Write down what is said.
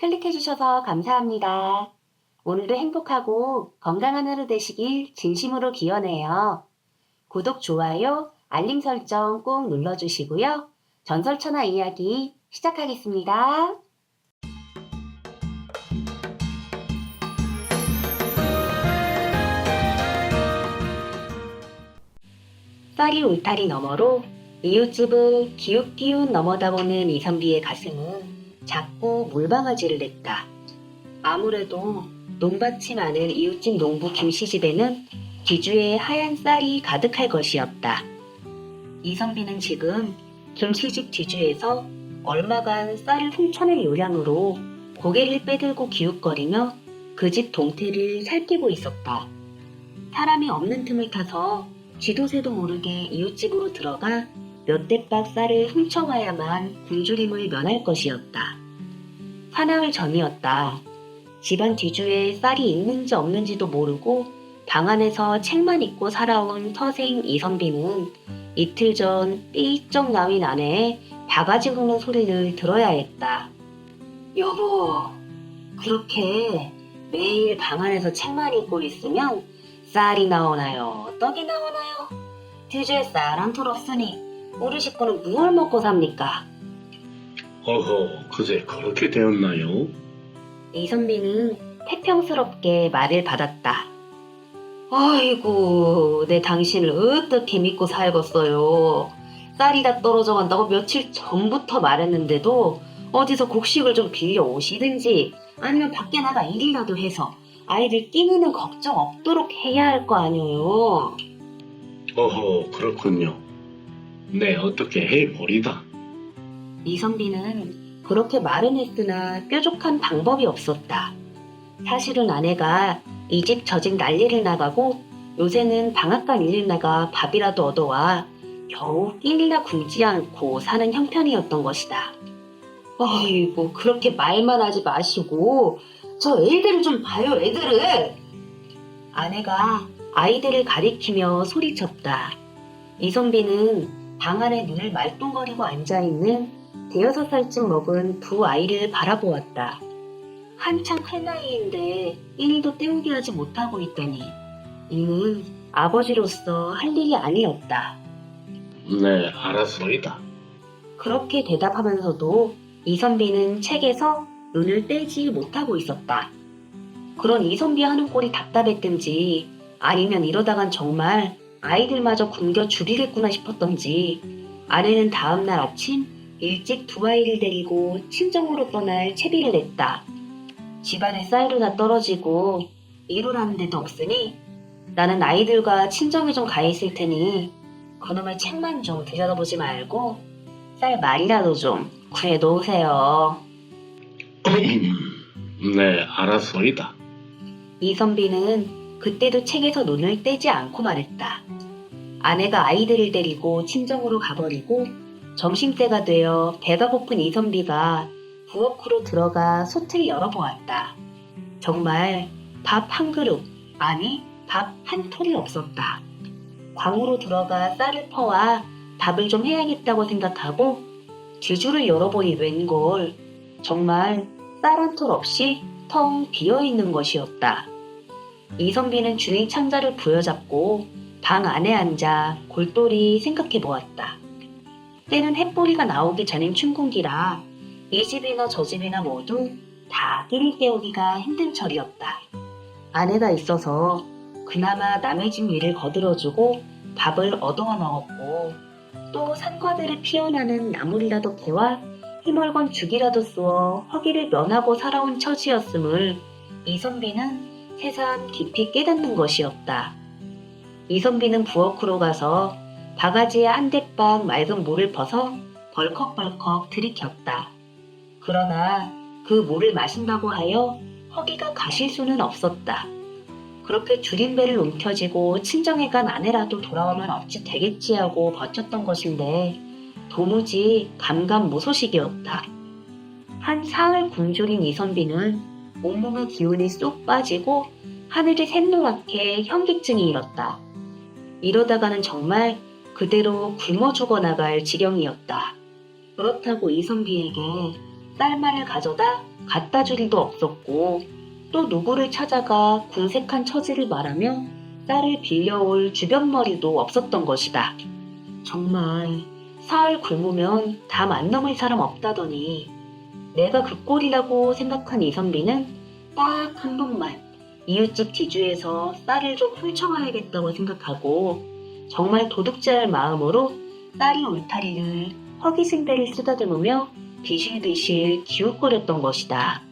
클릭해주셔서 감사합니다. 오늘도 행복하고 건강한 하루 되시길 진심으로 기원해요. 구독, 좋아요, 알림 설정 꼭 눌러주시고요. 전설천하 이야기 시작하겠습니다. 쌀이 울타리 너머로 이웃집을 기웃기웃 넘어다 보는 이선비의 가슴은 자꾸 물방아지를 냈다. 아무래도 논밭이 많은 이웃집 농부 김씨 집에는 뒤주에 하얀 쌀이 가득할 것이었다. 이선비는 지금 김씨 집 뒤주에서 얼마간 쌀을 훔쳐낼 요량으로 고개를 빼들고 기웃거리며 그 집 동태를 살피고 있었다. 사람이 없는 틈을 타서 쥐도새도 모르게 이웃집으로 들어가 몇 대박 쌀을 훔쳐와야만 굶주림을 면할 것이었다. 사나흘 전이었다. 집안 뒤주에 쌀이 있는지 없는지도 모르고 방 안에서 책만 읽고 살아온 서생 이선비는 이틀 전 삐쩍 나윈 아내의 바가지 긁는 소리를 들어야 했다. 여보, 그렇게 매일 방 안에서 책만 읽고 있으면 쌀이 나오나요? 떡이 나오나요? 뒤주에 쌀 한 톨 없으니 우리 식구는 무얼 먹고 삽니까? 어허, 그제 그렇게 되었나요? 이 선비는 태평스럽게 말을 받았다. 아이고, 내 당신을 어떻게 믿고 살겠어요. 쌀이 다 떨어져 간다고 며칠 전부터 말했는데도 어디서 곡식을 좀 빌려 오시든지 아니면 밖에 나가 일이라도 해서 아이들 끼니는 걱정 없도록 해야 할 거 아니에요. 어허, 그렇군요. 네, 어떻게 해버리다. 이선비는 그렇게 말은 했으나 뾰족한 방법이 없었다. 사실은 아내가 이 집 저 집 난리를 나가고 요새는 방앗간 일을 나가 밥이라도 얻어와 겨우 끼니나 굶지 않고 사는 형편이었던 것이다. 아이고 그렇게 말만 하지 마시고 저 애들을 좀 봐요 애들을. 아내가 아이들을 가리키며 소리쳤다. 이선비는 방 안에 늘 말똥거리고 앉아있는 대여섯 살쯤 먹은 두 아이를 바라보았다. 한창 큰 나이인데 일도 때우게 하지 못하고 있다니 이는 아버지로서 할 일이 아니었다. 네, 알았소이다. 그렇게 대답하면서도 이선비는 책에서 눈을 떼지 못하고 있었다. 그런 이선비 하는 꼴이 답답했든지 아니면 이러다간 정말 아이들마저 굶겨 죽이겠구나 싶었던지 아내는 다음날 아침 일찍 두 아이를 데리고 친정으로 떠날 채비를 냈다. 집안에 쌀도 다 떨어지고 일을 데도 없으니 나는 아이들과 친정에 좀 가 있을 테니 그놈의 책만 좀 들여다보지 말고 쌀 말이라도 좀 구해 놓으세요. 네, 알았소이다. 이 선비는 그때도 책에서 눈을 떼지 않고 말했다. 아내가 아이들을 데리고 친정으로 가버리고 점심때가 되어 배가 고픈 이선비가 부엌으로 들어가 솥을 열어보았다. 정말 밥 한 그릇, 아니 밥 한 톨이 없었다. 광으로 들어가 쌀을 퍼와 밥을 좀 해야겠다고 생각하고 뒤주를 열어보니 웬걸 정말 쌀 한 톨 없이 텅 비어 있는 것이었다. 이선비는 주인 창자를 부여잡고 방 안에 앉아 골똘히 생각해 보았다. 때는 햇보리가 나오기 전인 춘궁기라 이 집이나 저 집이나 모두 다 끼니 때우기가 힘든 철이었다. 아내가 있어서 그나마 남의 집 일을 거들어주고 밥을 얻어와 먹었고 또 산과들을 피어나는 나물이라도 개와 희멀건 죽이라도 쏘어 허기를 면하고 살아온 처지였음을 이선비는 새삼 깊이 깨닫는 것이었다. 이선비는 부엌으로 가서 바가지에 한 대박 맑은 물을 벗어 벌컥벌컥 들이켰다. 그러나 그 물을 마신다고 하여 허기가 가실 수는 없었다. 그렇게 줄임배를 움켜쥐고 친정에 간 아내라도 돌아오면 어찌 되겠지 하고 버텼던 것인데 도무지 감감무소식이었다. 한 사흘 굶주린 이선비는 온몸의 기운이 쏙 빠지고 하늘이 샛노랗게 현기증이 일었다. 이러다가는 정말 그대로 굶어 죽어 나갈 지경이었다. 그렇다고 이선비에게 쌀말을 가져다 갖다 줄 일도 없었고 또 누구를 찾아가 궁색한 처지를 말하며 쌀을 빌려올 주변머리도 없었던 것이다. 정말 사흘 굶으면 담안 넘을 사람 없다더니 내가 그 꼴이라고 생각한 이선비는 딱 한 번만 이웃집 지주에서 쌀을 좀 훔쳐가야겠다고 생각하고 정말 도둑질할 마음으로 쌀이 울타리를 허기승대를 쓰다듬으며 비실비실 기웃거렸던 것이다.